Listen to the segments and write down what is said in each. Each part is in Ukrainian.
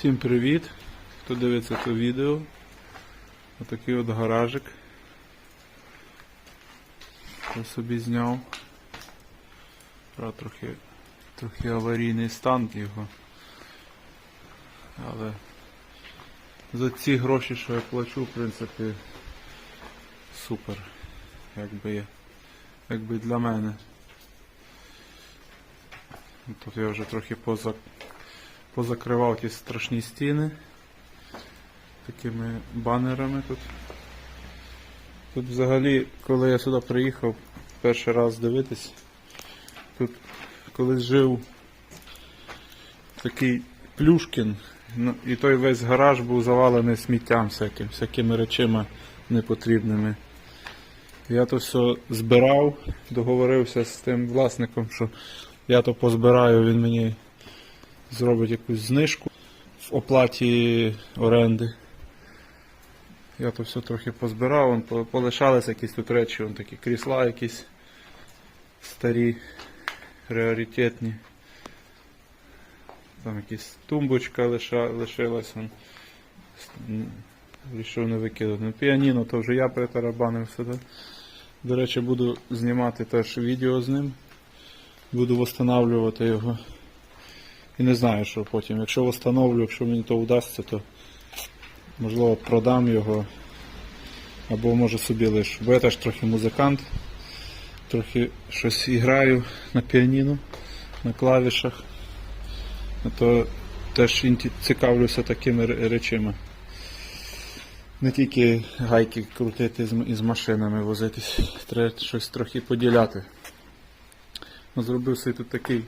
Всім привіт! Хто дивиться це відео. Отакий от гаражик. Я собі зняв. Трохи, трохи аварійний стан його. Але за ці гроші, що я плачу, в принципі, супер. Якби, якби для мене. Тут я вже трохи поза позакривав ті страшні стіни такими банерами тут. Тут взагалі, коли я сюди приїхав перший раз дивитись, тут колись жив такий Плюшкін, ну, і той весь гараж був завалений сміттям всяким, всякими речима непотрібними. Я то все збирав, договорився з тим власником, що я то позбираю, він мені зробить якусь знижку в оплаті оренди. Я то все трохи позбирав, вон полишалися якісь тут речі, вон такі крісла якісь старі, раритетні. Там якась тумбочка лиша, лишилась. Вон. Рішив не викидати. Ну, піаніно то вже я притарабанив сюди. До речі, буду знімати теж відео з ним. Буду встановлювати його. І не знаю, що потім. Якщо встановлю, якщо мені то вдасться, то можливо продам його. Або може собі лишу. Бо я теж трохи музикант, трохи щось і граю на піаніно, на клавішах. То теж цікавлюся такими ре- речами. Не тільки гайки крутити із машинами возитись, треба щось трохи поділяти. Ну, Зробив собі тут такий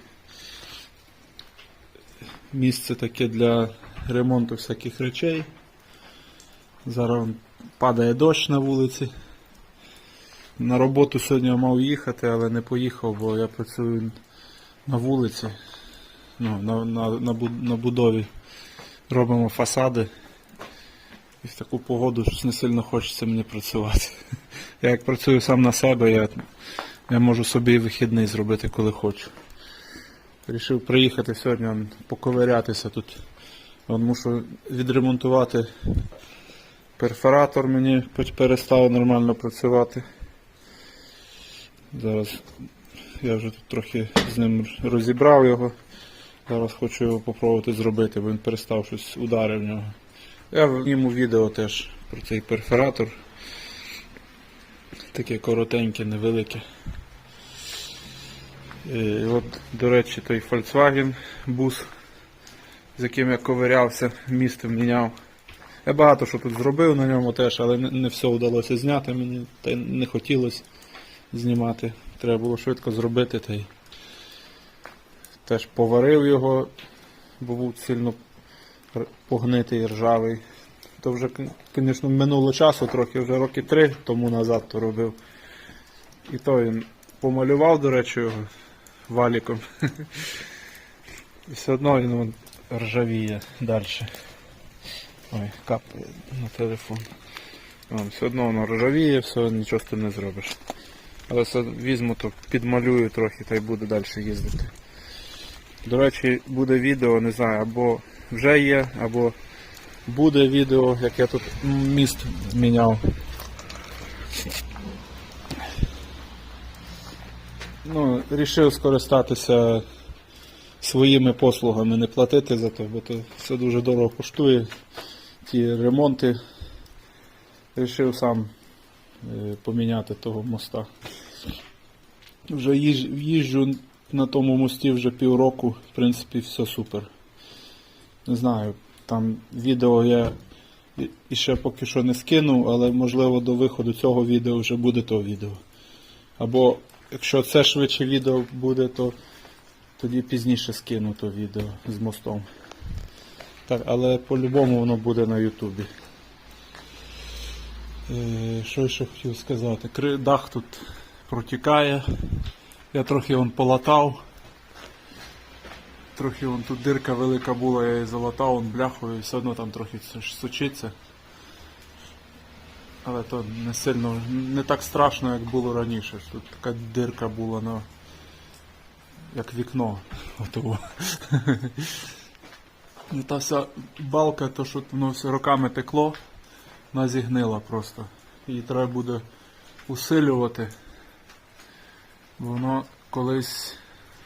місце таке для ремонту всяких речей. Зараз падає дощ на вулиці. На роботу сьогодні мав їхати, але не поїхав, бо я працюю на вулиці, ну, на, на, на, на будові. Робимо фасади. І в таку погоду щось не сильно хочеться мені працювати. Я як працюю сам на себе, я, я можу собі вихідний зробити, коли хочу. Рішив приїхати сьогодні поковирятися тут. Вон, мушу відремонтувати перфоратор мені перестав нормально працювати. Зараз я вже тут трохи з ним розібрав його. Зараз хочу його попробувати зробити, бо він перестав щось удари в нього. Я зніму відео теж про цей перфоратор. Таке коротеньке, невелике. І от, до речі, той Volkswagen бус, з яким я ковирявся, місто міняв. Я багато що тут зробив на ньому теж, але не, не все вдалося зняти мені, та й не хотілося знімати. Треба було швидко зробити. Та й теж поварив його, бо був сильно погнитий, ржавий. То вже, звісно, минуло часу трохи, вже роки три тому назад то робив. І то він помалював, до речі, його валіком. І все одно він вон ржавіє далі. Ой, капає на телефон. Вон, все одно воно ржавіє, все, нічого з тим не зробиш. Але все візьму, то підмалюю трохи та й буду далі їздити. До речі, буде відео, не знаю, або вже є, або буде відео, як я тут міст міняв. Ну, рішив скористатися своїми послугами, не платити за то, бо то все дуже дорого коштує. Ті ремонти. Рішив сам е, поміняти того моста. Вже їжджу на тому мості вже півроку, в принципі, все супер. Не знаю, там відео я і ще поки що не скинув, але можливо до виходу цього відео вже буде то відео. Або якщо це швидше відео буде, то тоді пізніше скину то відео з мостом. Так, але по-любому воно буде на Ютубі. Е, що ще хотів сказати? Дах тут протікає. Я трохи вон полатав. Трохи вон тут дирка велика була, я її залатав вон бляхою все одно там трохи сучиться. Але то не сильно, не так страшно, як було раніше. Тут така дирка була на як вікно. Отого. І та вся балка, то що воно все роками текло, вона зігнила просто. Її треба буде усилювати. Воно колись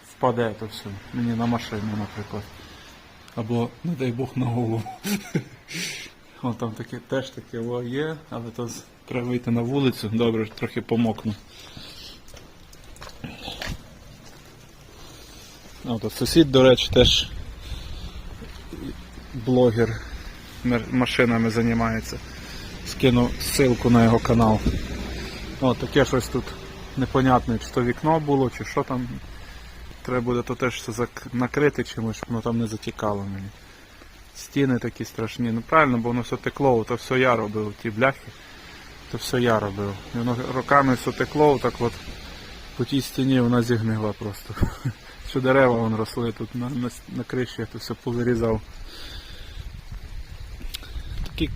впаде то все. Мені на машину, наприклад. Або, не дай Бог, на голову. О, там таке теж таке о, є, але то треба вийти на вулицю, добре, трохи помокну. О, сусід, до речі, теж блогер машинами займається. Скину ссылку на його канал. О, таке щось тут непонятне, чи то вікно було, чи що там. Треба буде то теж накрити чимось, щоб воно там не затікало мені. Стіни такі страшні. Ну правильно, бо воно все текло, то все я робив, ті бляхи, то все я робив. І воно роками все текло, так от по тій стіні вона зігнила просто. Що дерева вон росли тут на, на, на криші, я то все повирізав. Такі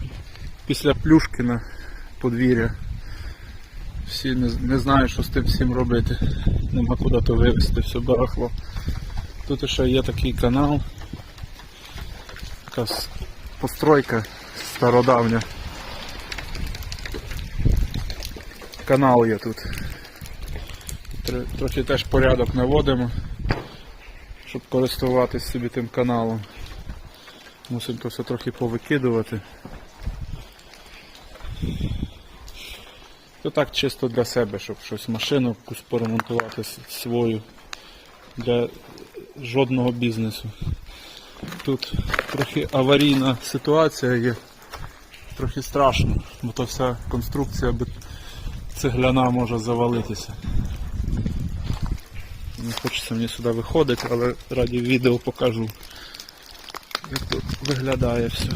після плюшки на подвір'я. Всі не, не знають, що з тим всім робити. Нема куди то вивезти, все барахло. Тут ще є такий канал. Якась постройка стародавня. Канал є тут. Трохи теж порядок наводимо, щоб користуватись собі тим каналом. Мусимо то все трохи повикидувати. То так чисто для себе, щоб щось машину поремонтувати свою для жодного бізнесу. Тут трохи аварійна ситуація є, трохи страшно, бо то вся конструкція цегляна може завалитися. Не хочеться мені сюди виходити, але раді відео покажу, як тут виглядає все.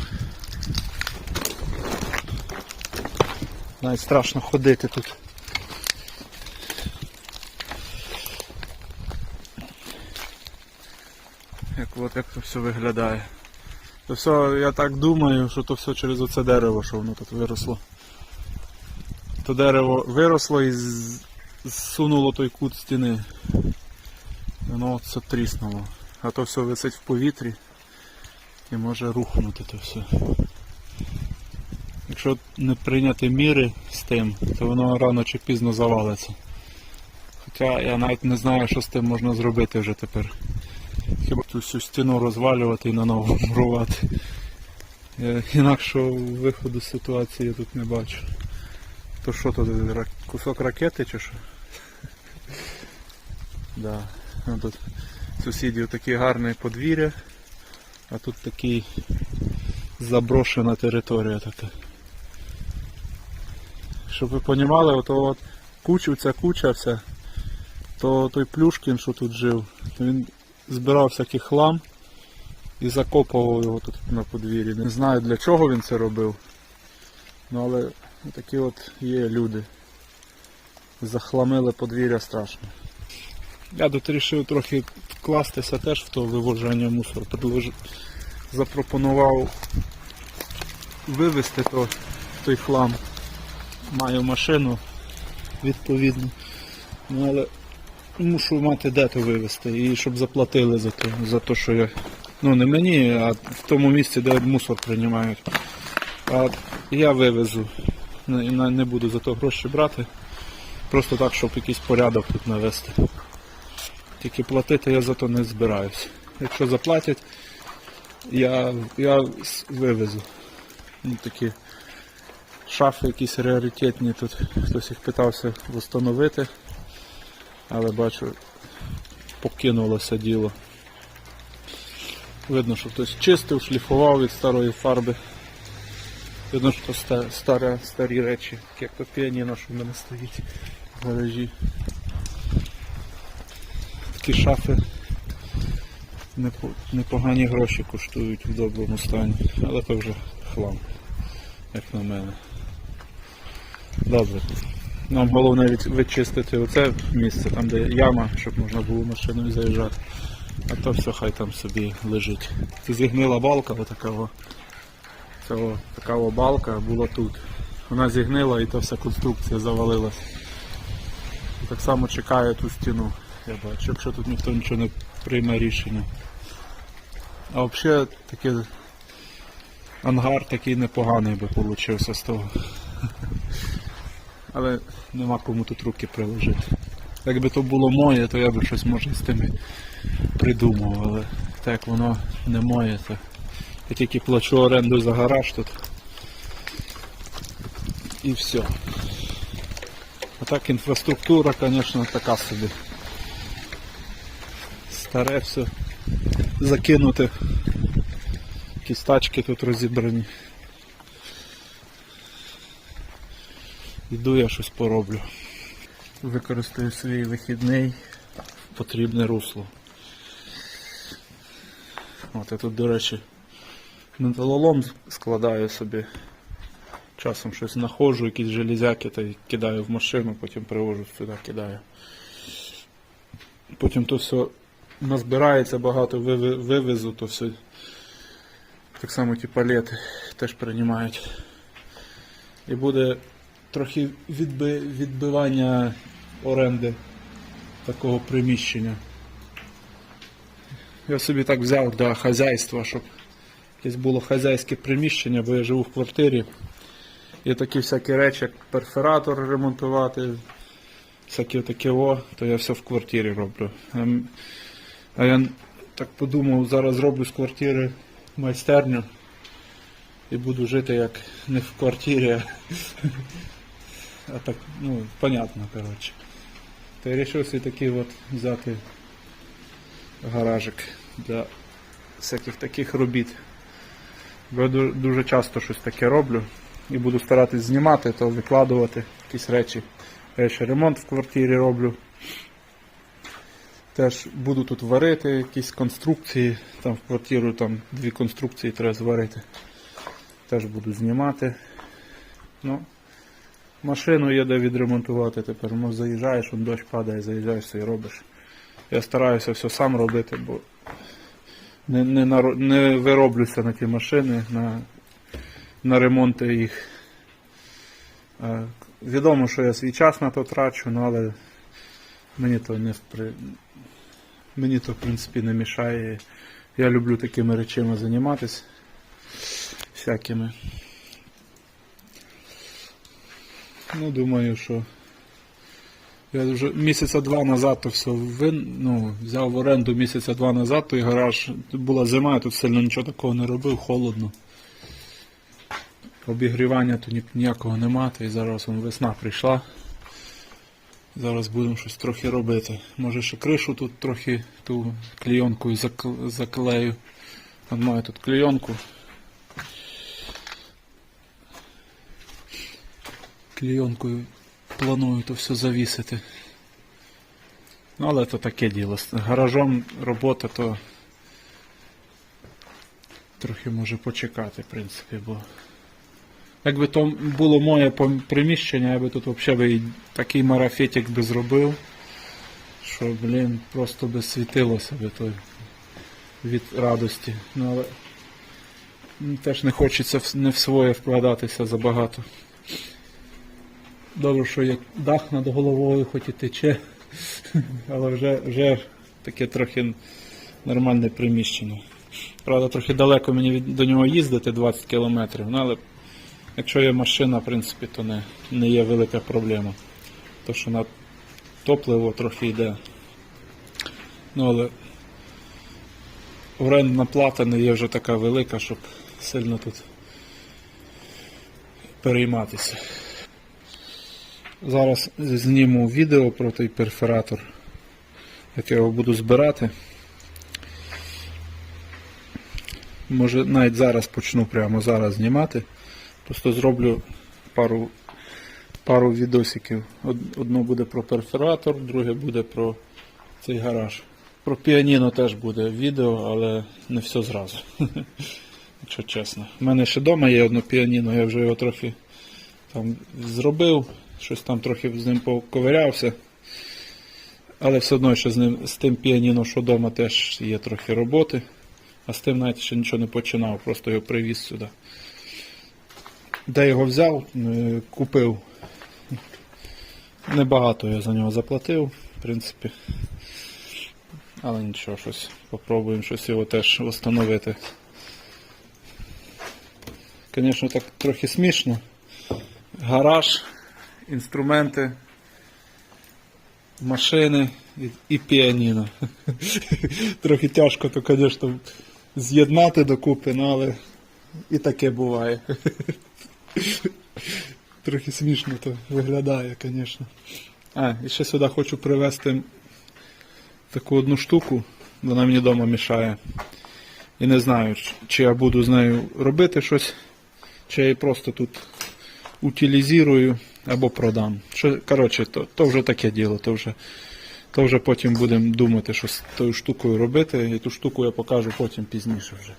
Навіть страшно ходити тут. Як от як це все виглядає. То все, я так думаю, що то все через оце дерево, що воно тут виросло. То дерево виросло і зсунуло той кут стіни. Воно це тріснуло. А то все висить в повітрі і може рухнути то все. Якщо не прийняти міри з тим, то воно рано чи пізно завалиться. Хоча я навіть не знаю, що з тим можна зробити вже тепер. Хіба цю всю стіну розвалювати і наново мурувати. Я інакшого виходу з ситуації я тут не бачу. То що тут кусок ракети чи що? Да. Ну, тут сусідів таке гарне подвір'я, а тут такий заброшена територія така. Щоб ви розуміли, ото от кучу, ця куча вся, то той Плюшкін, що тут жив, то він збирав всякий хлам і закопував його тут на подвір'ї. Не знаю для чого він це робив. Ну але такі от є люди. Захламили подвір'я страшно. Я тут вирішив трохи вкластися теж в то вивоження мусору. Предлож... Запропонував вивезти то, той хлам. Маю машину відповідно. Ну, але мушу мати де вивезти і щоб заплатили за то, за те, що я. Ну не мені, а в тому місці, де мусор приймають. А я вивезу. Не буду за то гроші брати. Просто так, щоб якийсь порядок тут навести. Тільки платити я за то не збираюсь. Якщо заплатять, я, я вивезу. Ну, такі шафи якісь раритетні тут. Хтось їх питався встановити. Але бачу, покинулося діло. Видно, що хтось чистив, шліфував від старої фарби. Видно, що ста- старе, старі речі, як то піаніно, що в мене стоїть в гаражі. Такі шафи непогані гроші коштують в доброму стані, але то вже хлам, як на мене. Добре. Нам головне від- вичистити оце місце, там де яма, щоб можна було машиною заїжджати. А то все хай там собі лежить. Це зігнила балка, отака. Це о, така о балка була тут. Вона зігнила і та вся конструкція завалилась. Так само чекає ту стіну, я бачу, якщо тут ніхто нічого не прийме рішення. А взагалі такий ангар такий непоганий би получився з того. Але нема кому тут руки приложити. Якби то було моє, то я би щось може з тим і придумав, але так воно не моє, то я тільки плачу оренду за гараж тут. І все. А так інфраструктура, звісно, така собі. Старе все закинути. Якісь тачки тут розібрані. Йду я щось пороблю. Використаю свій вихідний в потрібне русло. От я тут, до речі, металолом складаю собі. Часом щось знаходжу, якісь железяки та кидаю в машину, потім привожу сюди, кидаю. Потім то все назбирається багато, вивезу, то все. Так само ті палети теж приймають. І буде трохи відби, відбивання оренди такого приміщення. Я собі так взяв для хазяйства, щоб якесь було хазяйське приміщення, бо я живу в квартирі. І такі всякі речі, як перфоратор ремонтувати, всякі таке о, то я все в квартирі роблю. А я так подумав, зараз зроблю з квартири майстерню і буду жити як не в квартирі, а, а так, ну, понятно, коротше. Та я вирішив собі такий от взяти гаражик для всяких таких робіт. Бо я дуже часто щось таке роблю і буду старатись знімати, то викладувати якісь речі. Я ще ремонт в квартирі роблю. Теж буду тут варити якісь конструкції, там в квартиру там дві конструкції треба зварити. Теж буду знімати. Ну, машину є де відремонтувати тепер. Може заїжджаєш, он дощ падає, заїжджаєш все і робиш. Я стараюся все сам робити, бо не, не, наро- не вироблюся на ті машини, на, на ремонти їх. Е, Відомо, що я свій час на то трачу, ну, але мені то не впри... мені то в принципі не мішає. Я люблю такими речами займатися. Всякими. Ну, думаю, що я вже місяця два назад то все вин... ну, взяв в оренду місяця два назад, той гараж. Була зима, я тут сильно нічого такого не робив, холодно. Обігрівання тут ніякого нема, та й зараз вон весна прийшла. Зараз будемо щось трохи робити. Може ще кришу тут трохи ту клейонкою заклею. От маю тут клейонку. Клейонкою планую то все завісити. Ну, але то таке діло. З гаражом робота то трохи може почекати, в принципі, бо якби то було моє приміщення, я би тут взагалі такий марафетик би зробив, що, блін, просто би світилося би той від радості. Ну, але теж не хочеться не в своє вкладатися забагато. Добре, що є дах над головою, хоч і тече, але вже, вже таке трохи нормальне приміщення. Правда, трохи далеко мені від, до нього їздити 20 кілометрів, ну, але якщо є машина, в принципі, то не, не є велика проблема. То що на топливо трохи йде. Ну, але орендна плата не є вже така велика, щоб сильно тут перейматися. Зараз зніму відео про той перфоратор, як я його буду збирати. Може навіть зараз почну прямо зараз знімати. Просто зроблю пару, пару відосиків. Одно буде про перфоратор, друге буде про цей гараж. Про піаніно теж буде відео, але не все зразу. Якщо чесно. У мене ще вдома є одне піаніно, я вже його трохи там зробив, щось там трохи з ним поковирявся. Але все одно ще з ним з тим піаніно, що вдома, теж є трохи роботи. А з тим навіть ще нічого не починав, просто його привіз сюди. Де його взяв, Е, купив. Небагато я за нього заплатив, в принципі. Але нічого, щось попробуємо щось його теж встановити. Звісно, так трохи смішно. Гараж, інструменти, машини і, і піаніно. Трохи тяжко, то, звісно, з'єднати докупи, ну, але і таке буває. Трохи смішно то виглядає, звісно. А, і ще сюди хочу привезти таку одну штуку, вона мені вдома мішає. І не знаю, чи я буду з нею робити щось, чи я її просто тут утилізую або продам. Що, коротше, то, то вже таке діло, то вже, то вже потім будемо думати, що з тою штукою робити, і ту штуку я покажу потім пізніше вже.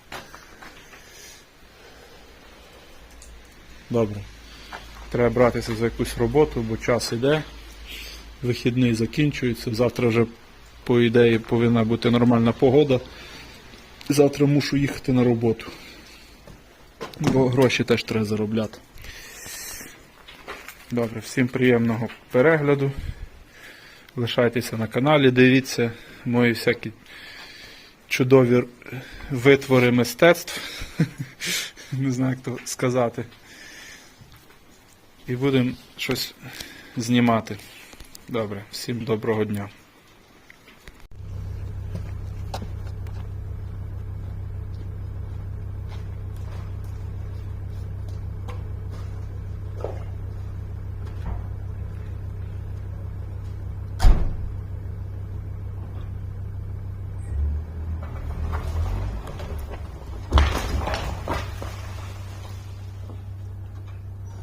Добре. Треба братися за якусь роботу, бо час іде. Вихідний закінчується. Завтра вже, по ідеї, повинна бути нормальна погода. Завтра мушу їхати на роботу. Бо гроші теж треба заробляти. Добре, всім приємного перегляду. Лишайтеся на каналі, дивіться мої всякі чудові витвори мистецтв. Не знаю, як то сказати. І будемо щось знімати. Добре, всім доброго дня.